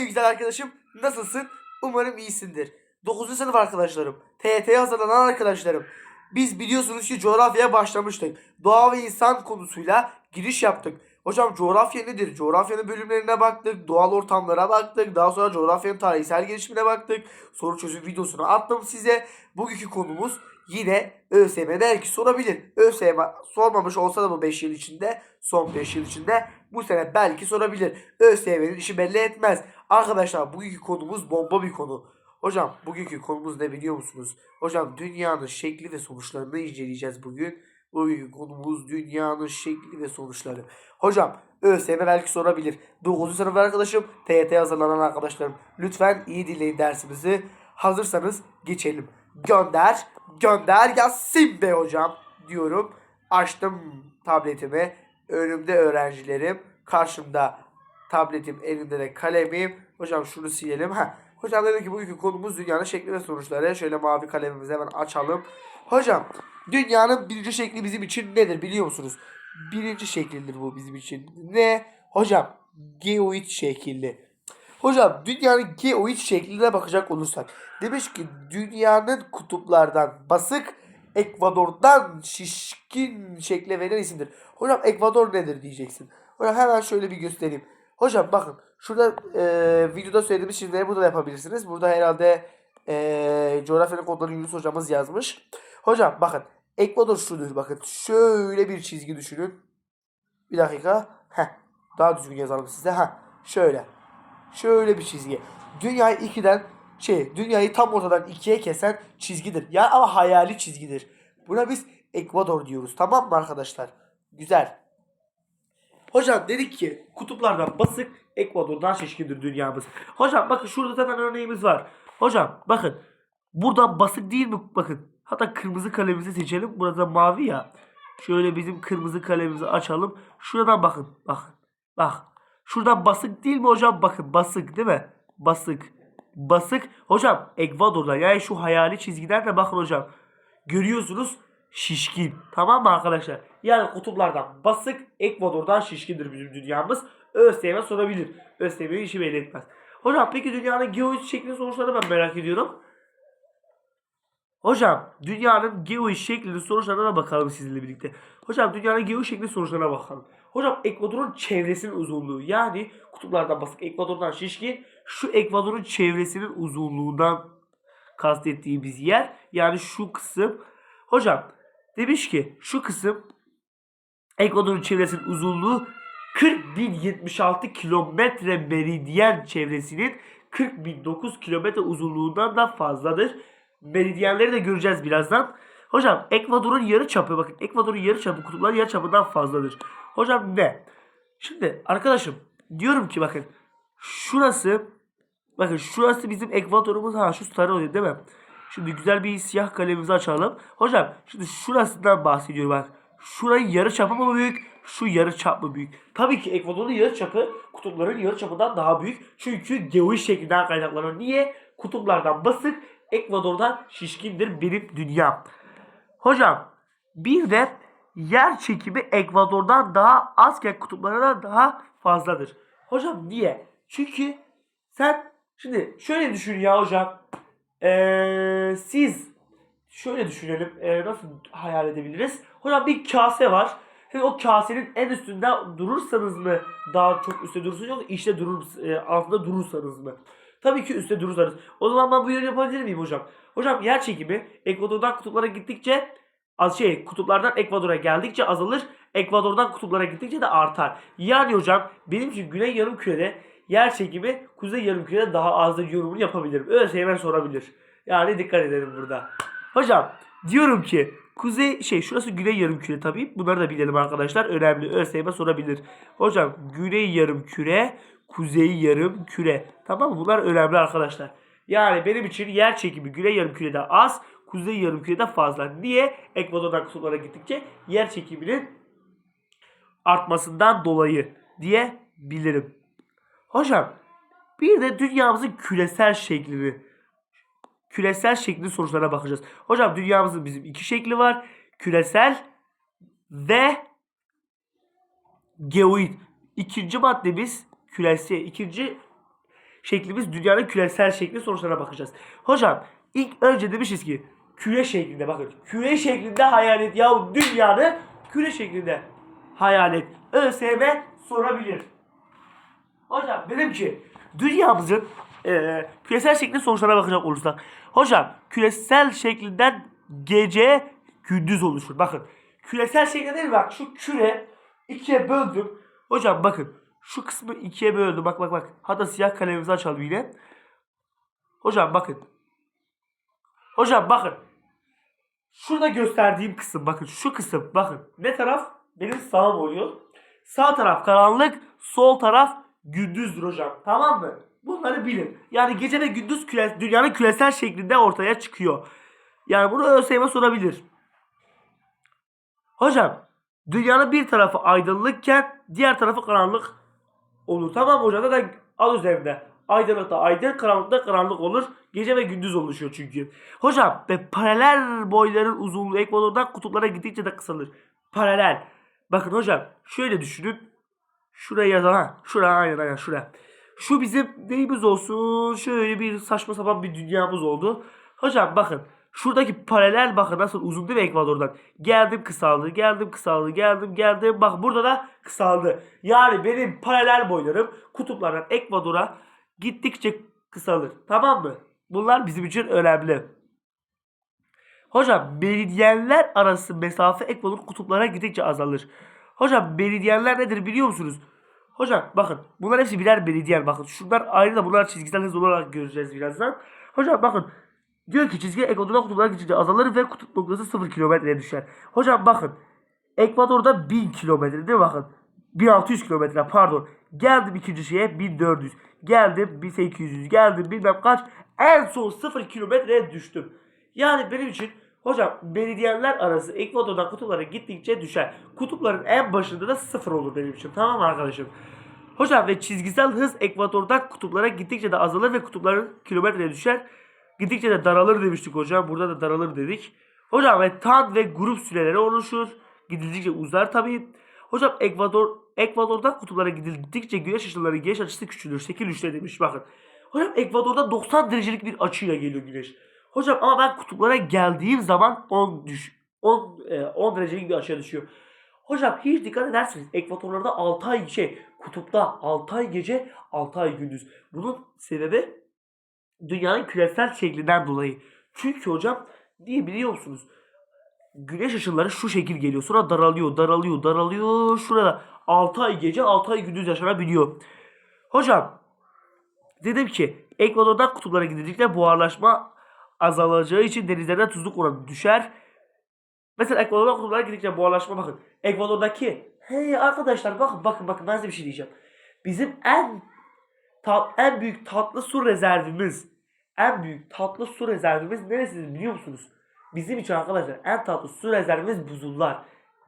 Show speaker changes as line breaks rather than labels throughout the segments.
Hey güzel arkadaşım nasılsın? Umarım iyisindir. 9. sınıf arkadaşlarım, TYT'ye hazırlanan arkadaşlarım. Biz biliyorsunuz ki coğrafyaya başlamıştık. Doğa ve insan konusuyla giriş yaptık. Hocam coğrafya nedir? Coğrafyanın bölümlerine baktık, doğal ortamlara baktık, daha sonra coğrafyanın tarihsel gelişimine baktık. Soru çözüm videosunu attım size. Bugünkü konumuz yine ÖSYM belki sorabilir. ÖSYM sormamış olsa da bu 5 yıl içinde, son 5 yıl içinde bu sene belki sorabilir. ÖSYM'nin işi belli etmez. Arkadaşlar bugünkü konumuz bomba bir konu. Hocam bugünkü konumuz ne biliyor musunuz? Hocam dünyanın şekli ve sonuçlarını inceleyeceğiz bugün. Bugünkü konumuz dünyanın şekli ve sonuçları. Hocam ÖSYM belki sorabilir. 9. sınıf arkadaşım, TYT hazırlanan arkadaşlarım. Lütfen iyi dinleyin dersimizi. Hazırsanız geçelim. Gönder, gönder gelsin be hocam diyorum. Açtım tabletimi. Önümde öğrencilerim. Karşımda tabletim, elimde de kalemim. Hocam şunu silelim. Ha. Hocam dedim ki bugünkü konumuz dünyanın şekli ve sonuçları. Şöyle mavi kalemimizi hemen açalım. Hocam dünyanın birinci şekli bizim için nedir biliyor musunuz? Birinci şekildir bu bizim için. Ne? Hocam geoid şekilli. Hocam dünyanın geoid şekline bakacak olursak. Demiş ki dünyanın kutuplardan basık, Ekvador'dan şişkin şekle verilen isimdir. Hocam Ekvador nedir diyeceksin. Hocam hemen şöyle bir göstereyim. Hocam bakın şurada e, videoda söylediğimiz çizimleri burada da yapabilirsiniz. Burada herhalde e, coğrafyanın kodlarını Yunus hocamız yazmış. Hocam bakın Ekvador şudur bakın. Şöyle bir çizgi düşünün. Bir dakika. Heh. Daha düzgün yazalım size. Ha. Şöyle. Şöyle bir çizgi. Dünyayı ikiden şey, dünyayı tam ortadan ikiye kesen çizgidir. Ya ama hayali çizgidir. Buna biz Ekvador diyoruz. Tamam mı arkadaşlar? Güzel. Hocam dedik ki kutuplardan basık, Ekvador'dan şişkindir dünyamız. Hocam bakın şurada zaten örneğimiz var. Hocam bakın buradan basık değil mi? Bakın hatta kırmızı kalemimizi seçelim. Burada mavi ya. Şöyle bizim kırmızı kalemimizi açalım. Şuradan bakın. Bakın. Bak. Şuradan basık değil mi hocam? Bakın basık değil mi? Basık. Basık. Hocam Ekvador'dan yani şu hayali çizgiden de bakın hocam. Görüyorsunuz şişkin. Tamam mı arkadaşlar? Yani kutuplardan basık, Ekvador'dan şişkindir bizim dünyamız. ÖSYM sorabilir. ÖSYM işi belli etmez. Hocam peki dünyanın geoid şeklinin sonuçlarını ben merak ediyorum. Hocam dünyanın geoid şeklinin sonuçlarına bakalım sizinle birlikte. Hocam dünyanın geoid şeklinin sonuçlarına bakalım. Hocam Ekvador'un çevresinin uzunluğu yani kutuplardan basık Ekvador'dan şişkin şu Ekvador'un çevresinin uzunluğundan kastettiğimiz yer yani şu kısım. Hocam demiş ki şu kısım Ekvador'un çevresinin uzunluğu 40.076 kilometre meridyen çevresinin 40.009 kilometre uzunluğundan da fazladır. Meridyenleri de göreceğiz birazdan. Hocam Ekvador'un yarı çapı bakın Ekvador'un yarı çapı kutupların yarı çapından fazladır. Hocam ne? Şimdi arkadaşım diyorum ki bakın şurası bakın şurası bizim Ekvador'umuz ha şu sarı oluyor değil mi? Şimdi güzel bir siyah kalemimizi açalım. Hocam şimdi şurasından bahsediyorum bak. Şurayın yarı çapı mı büyük? Şu yarı çap mı büyük? Tabii ki Ekvador'un yarı çapı kutupların yarı çapından daha büyük. Çünkü geoid şeklinden kaynaklanıyor. Niye? Kutuplardan basık, Ekvador'dan şişkindir benim dünyam. Hocam bir de yer çekimi Ekvador'dan daha azken kutuplardan daha fazladır. Hocam niye? Çünkü sen şimdi şöyle düşün ya hocam. Ee, siz şöyle düşünelim. Ee, nasıl hayal edebiliriz? Hocam bir kase var. Siz o kasenin en üstünde durursanız mı daha çok üstte durursunuz yoksa işte durur, e, altında durursanız mı? Tabii ki üstte durursanız. O zaman ben bu yorum yapabilir miyim hocam? Hocam yer çekimi Ekvador'dan kutuplara gittikçe az şey kutuplardan Ekvador'a geldikçe azalır. Ekvador'dan kutuplara gittikçe de artar. Yani hocam benim için güney yarım kürede yer çekimi kuzey yarım kürede daha azdır yorumunu yapabilirim. Öyle hemen sorabilir. Yani dikkat edelim burada. Hocam diyorum ki kuzey şey şurası güney yarım küre tabii. Bunları da bilelim arkadaşlar. Önemli. ÖSYM sorabilir. Hocam güney yarım küre, kuzey yarım küre. Tamam mı? Bunlar önemli arkadaşlar. Yani benim için yer çekimi güney yarım kürede az, kuzey yarım kürede fazla. Niye? Ekvador'dan kutuplara gittikçe yer çekiminin artmasından dolayı diyebilirim. Hocam bir de dünyamızın küresel şeklini küresel şekli sonuçlarına bakacağız. Hocam dünyamızın bizim iki şekli var. Küresel ve geoid. İkinci maddemiz küresel. İkinci şeklimiz dünyanın küresel şekli sonuçlarına bakacağız. Hocam ilk önce demişiz ki küre şeklinde bakın. Küre şeklinde hayal et. Ya dünyanı küre şeklinde hayal et. ÖSYM sorabilir. Hocam dedim ki dünyamızın eee, küresel şekli sonuçlarına bakacak olursak. Hocam küresel şeklinden gece gündüz oluşur. Bakın küresel şekli değil bak şu küre ikiye böldüm. Hocam bakın şu kısmı ikiye böldüm. Bak bak bak. Hatta siyah kalemimizi açalım yine. Hocam bakın. Hocam bakın. Şurada gösterdiğim kısım bakın şu kısım bakın. Ne taraf? Benim sağım oluyor. Sağ taraf karanlık, sol taraf gündüzdür hocam. Tamam mı? Bunları bilin. Yani gece ve gündüz küre, dünyanın küresel şeklinde ortaya çıkıyor. Yani bunu ÖSYM sorabilir. Hocam dünyanın bir tarafı aydınlıkken diğer tarafı karanlık olur. Tamam hocam? Zaten al üzerinde. Aydınlıkta aydın, karanlıkta karanlık olur. Gece ve gündüz oluşuyor çünkü. Hocam ve paralel boyların uzunluğu ekvatordan kutuplara gittikçe de kısalır. Paralel. Bakın hocam şöyle düşünün. Şuraya yazan ha. Şuraya aynen aynen şuraya. Şu bizim neyimiz olsun. Şöyle bir saçma sapan bir dünyamız oldu. Hocam bakın. Şuradaki paralel bakın nasıl uzun değil mi ekvatordan. Geldim kısaldı, geldim kısaldı, geldim geldim. Bak burada da kısaldı. Yani benim paralel boylarım kutuplardan ekvadora gittikçe kısalır. Tamam mı? Bunlar bizim için önemli. Hocam meridyenler arası mesafe ekvator kutuplara gidince azalır. Hocam meridyenler nedir biliyor musunuz? Hocam bakın bunlar hepsi birer meridyen bakın. Şunlar ayrı da bunlar çizgisel hız olarak göreceğiz birazdan. Hocam bakın diyor ki çizgi ekvatordan kutuplara gidince azalır ve kutup noktası 0 kilometreye düşer. Hocam bakın Ekvador'da 1000 kilometre değil mi bakın. 1600 kilometre pardon. Geldim ikinci şeye 1400. Geldim 1800 geldim bilmem kaç. En son 0 kilometreye düştüm. Yani benim için hocam meridyenler arası Ekvador'dan kutuplara gittikçe düşer. Kutupların en başında da 0 olur benim için. Tamam arkadaşım? Hocam ve çizgisel hız ekvatordan kutuplara gittikçe de azalır ve kutupların kilometreye düşer. Gittikçe de daralır demiştik hocam. Burada da daralır dedik. Hocam ve tan ve grup süreleri oluşur. Gidildikçe uzar tabii. Hocam Ekvador Ekvador'dan kutuplara gidildikçe güneş ışınları güneş açısı küçülür. Şekil üçte demiş bakın. Hocam Ekvador'da 90 derecelik bir açıyla geliyor güneş. Hocam ama ben kutuplara geldiğim zaman 10 düş 10 e, 10 derecelik bir açıya düşüyor. Hocam hiç dikkat ederseniz ekvatorlarda 6 ay şey kutupta 6 ay gece 6 ay gündüz. Bunun sebebi dünyanın küresel şeklinden dolayı. Çünkü hocam diye biliyor musunuz? Güneş ışınları şu şekil geliyor. Sonra daralıyor, daralıyor, daralıyor. Şurada 6 ay gece 6 ay gündüz yaşanabiliyor. Hocam dedim ki Ekvador'dan kutuplara gidildikçe buharlaşma azalacağı için denizlerden tuzluk oranı düşer. Mesela Ekvador'dan kutuplara gidildikçe buharlaşma bakın. Ekvador'daki hey arkadaşlar bakın bakın bakın ben size bir şey diyeceğim. Bizim en tat, en büyük tatlı su rezervimiz en büyük tatlı su rezervimiz neresi biliyor musunuz? Bizim için arkadaşlar en tatlı su rezervimiz buzullar.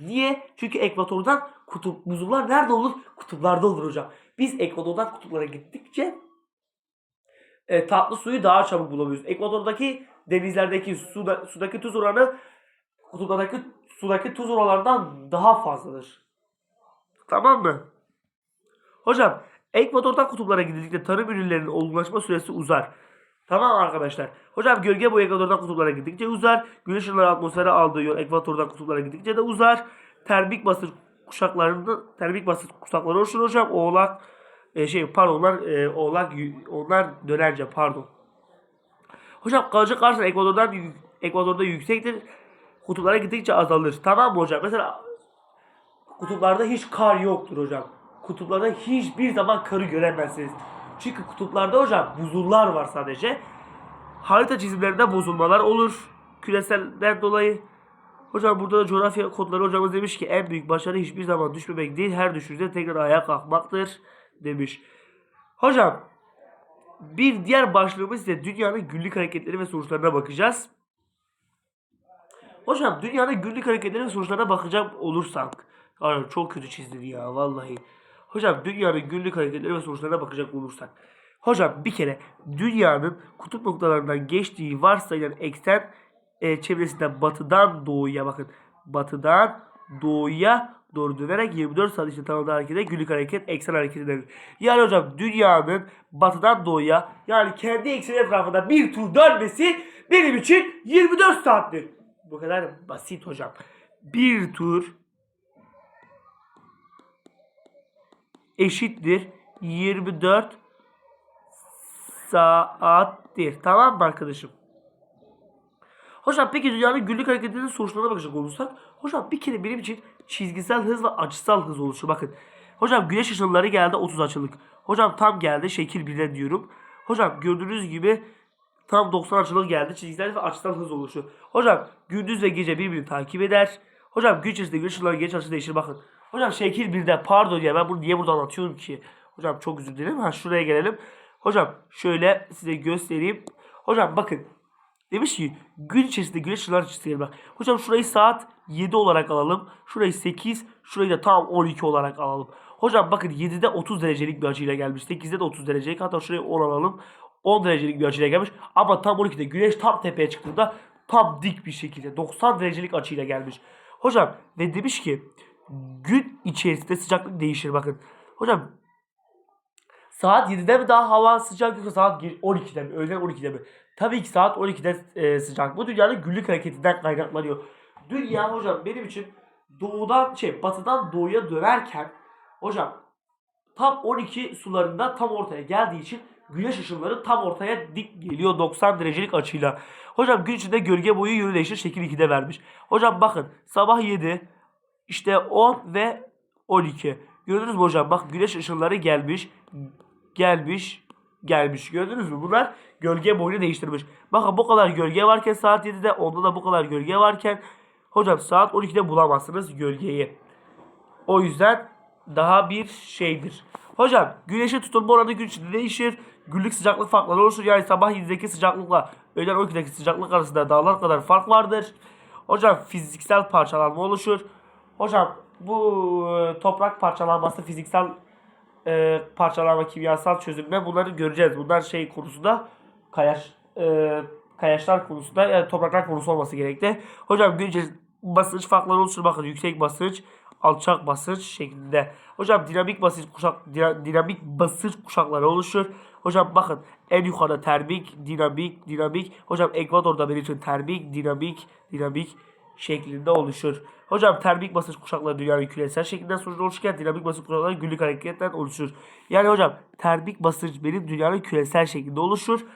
Niye? Çünkü ekvatordan kutup buzullar nerede olur? Kutuplarda olur hocam. Biz ekvatordan kutuplara gittikçe e, tatlı suyu daha çabuk bulamıyoruz. Ekvadordaki denizlerdeki suda, sudaki tuz oranı kutuplardaki sudaki tuz oranlarından daha fazladır. Tamam mı? Hocam Ekvador'dan kutuplara gidildikçe tarım ürünlerinin olgunlaşma süresi uzar. Tamam arkadaşlar. Hocam gölge boyu ekvatordan kutuplara gittikçe uzar. Güneş ışınları atmosfere aldığı yol ekvatordan kutuplara gittikçe de uzar. Termik basınç kuşaklarında termik basınç kuşakları oluşur hocam. Oğlak e, şey pardon onlar e, oğlak onlar dönerce pardon. Hocam kalıcı karşılar ekvatordan yük- ekvatorda yüksektir. Kutuplara gittikçe azalır. Tamam mı hocam? Mesela kutuplarda hiç kar yoktur hocam. Kutuplarda hiçbir zaman karı göremezsiniz. Çünkü kutuplarda hocam buzullar var sadece. Harita çizimlerinde bozulmalar olur. Küreselden dolayı. Hocam burada da coğrafya kodları hocamız demiş ki en büyük başarı hiçbir zaman düşmemek değil her düşüşte tekrar ayağa kalkmaktır demiş. Hocam bir diğer başlığımız ise dünyanın günlük hareketleri ve sonuçlarına bakacağız. Hocam dünyanın günlük hareketleri ve sonuçlarına bakacak olursak. Ay, çok kötü çizdin ya vallahi. Hocam dünyanın günlük hareketleri ve sonuçlarına bakacak olursak. Hocam bir kere dünyanın kutup noktalarından geçtiği varsayılan eksen e, çevresinden batıdan doğuya bakın. Batıdan doğuya doğru dönerek 24 saat içinde tamamlanan harekete günlük hareket eksen hareketi denir. Yani hocam dünyanın batıdan doğuya yani kendi ekseni etrafında bir tur dönmesi benim için 24 saattir. Bu kadar basit hocam. Bir tur eşittir 24 saattir. Tamam mı arkadaşım? Hocam peki dünyanın günlük hareketlerinin sonuçlarına bakacak olursak. Hocam bir kere benim için çizgisel hız ve açısal hız oluşuyor. Bakın. Hocam güneş ışınları geldi 30 açılık. Hocam tam geldi şekil 1'den diyorum. Hocam gördüğünüz gibi tam 90 açılık geldi. Çizgisel ve açısal hız oluşuyor. Hocam gündüz ve gece birbirini takip eder. Hocam gün içerisinde güneş ışınları geç açısı değişir. Bakın. Hocam şekil 1'de pardon ya ben bunu niye burada anlatıyorum ki? Hocam çok dilerim. Ha şuraya gelelim. Hocam şöyle size göstereyim. Hocam bakın Demiş ki gün içerisinde güneş ışınları çizgileri bak. Hocam şurayı saat 7 olarak alalım. Şurayı 8. Şurayı da tam 12 olarak alalım. Hocam bakın 7'de 30 derecelik bir açıyla gelmiş. 8'de de 30 derecelik. Hatta şurayı 10 alalım. 10 derecelik bir açıyla gelmiş. Ama tam 12'de güneş tam tepeye çıktığında tam dik bir şekilde 90 derecelik açıyla gelmiş. Hocam ve demiş ki gün içerisinde sıcaklık değişir bakın. Hocam Saat 7'de mi daha hava sıcak yoksa saat 12'de mi? Öğlen 12'de mi? Tabii ki saat 12'de e, sıcak. Bu dünyanın günlük hareketinden kaynaklanıyor. Dünya hocam benim için doğudan şey batıdan doğuya dönerken hocam tam 12 sularında tam ortaya geldiği için güneş ışınları tam ortaya dik geliyor 90 derecelik açıyla. Hocam gün içinde gölge boyu değişir şekil 2'de vermiş. Hocam bakın sabah 7 işte 10 ve 12. Gördünüz mü hocam? Bak güneş ışınları gelmiş. Gelmiş. Gelmiş. Gördünüz mü? Bunlar gölge boyunu değiştirmiş. Bakın bu kadar gölge varken saat 7'de onda da bu kadar gölge varken hocam saat 12'de bulamazsınız gölgeyi. O yüzden daha bir şeydir. Hocam güneşe tutulma oranı gün içinde değişir. Günlük sıcaklık farkları oluşur. Yani sabah 7'deki sıcaklıkla öğlen 12'deki sıcaklık arasında dağlar kadar fark vardır. Hocam fiziksel parçalanma oluşur. Hocam bu e, toprak parçalanması fiziksel e, parçalanma kimyasal çözünme bunları göreceğiz. Bunlar şey konusunda kayaş e, kayaçlar konusunda yani topraklar konusu olması gerekli. Hocam gün içerisinde basınç farkları oluşur. Bakın yüksek basınç, alçak basınç şeklinde. Hocam dinamik basınç kuşak dina- dinamik basınç kuşakları oluşur. Hocam bakın en yukarıda termik, dinamik, dinamik. Hocam ekvatorda benim için termik, dinamik, dinamik şeklinde oluşur. Hocam termik basınç kuşakları dünyanın küresel şekilde sonucu oluşurken dinamik basınç kuşakları günlük hareketten oluşur. Yani hocam termik basınç benim dünyanın küresel şekilde oluşur.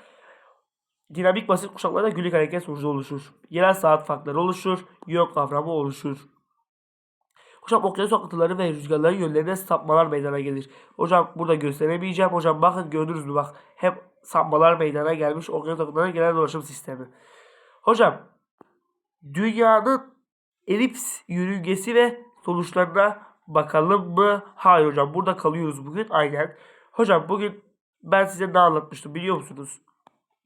Dinamik basınç kuşakları da günlük hareket sonucu oluşur. Yerel saat farkları oluşur. Yön kavramı oluşur. Hocam okyanus akıntıları ve rüzgarların yönlerine sapmalar meydana gelir. Hocam burada gösteremeyeceğim. Hocam bakın gördünüz mü bak. Hep sapmalar meydana gelmiş. Okyanus akıntılarının genel dolaşım sistemi. Hocam dünyanın elips yörüngesi ve sonuçlarına bakalım mı? Hayır hocam burada kalıyoruz bugün aynen. Hocam bugün ben size ne anlatmıştım biliyor musunuz?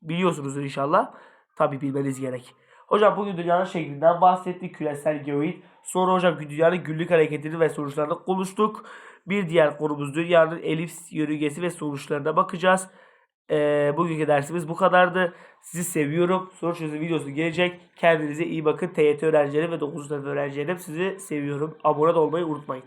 Biliyorsunuz inşallah. Tabi bilmeniz gerek. Hocam bugün dünyanın şeklinden bahsettik. Küresel geoid. Sonra hocam dünyanın günlük hareketini ve sonuçlarını konuştuk. Bir diğer konumuz dünyanın elips yörüngesi ve sonuçlarına bakacağız. Ee, bugünkü dersimiz bu kadardı. Sizi seviyorum. Soru çözüm videosu gelecek. Kendinize iyi bakın. TYT öğrencileri ve 9. sınıf öğrencilerim sizi seviyorum. Abone olmayı unutmayın.